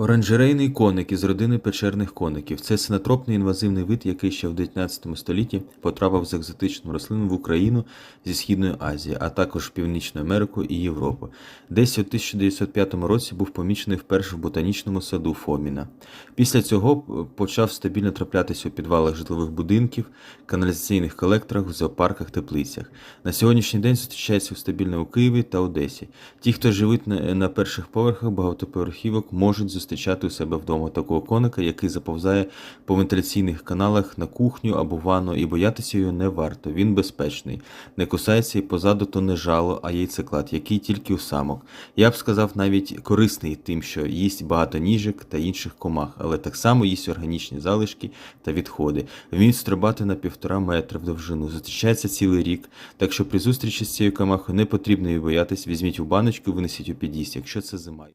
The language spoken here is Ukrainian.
Оранжерейний коник із родини печерних коників це синотропний інвазивний вид, який ще в 19 столітті потрапив з екзотичним рослин в Україну зі Східної Азії, а також в Північну Америку і Європу. Десь у 1905 році був помічений вперше в ботанічному саду Фоміна. Після цього е, почав стабільно траплятися у підвалах житлових будинків, каналізаційних колекторах, в зоопарках, теплицях. На сьогоднішній день зустрічається стабільно у Києві та Одесі. Ті, хто живуть на, перших поверхах багатоповерхівок, можуть зустрічати у себе вдома такого коника, який заповзає по вентиляційних каналах на кухню або ванну, і боятися його не варто. Він безпечний, не кусається і позаду то не жало, а яйцеклад, який тільки у самок. Я б сказав, навіть корисний тим, що їсть багато ніжок та інших комах, але так само їсть органічні залишки та відходи. Вміють стрибати на півтора метра в довжину, зустрічається цілий рік. Так що при зустрічі з цією комахою не потрібно її боятись, візьміть у баночку винесіть у під'їзд, якщо це зима.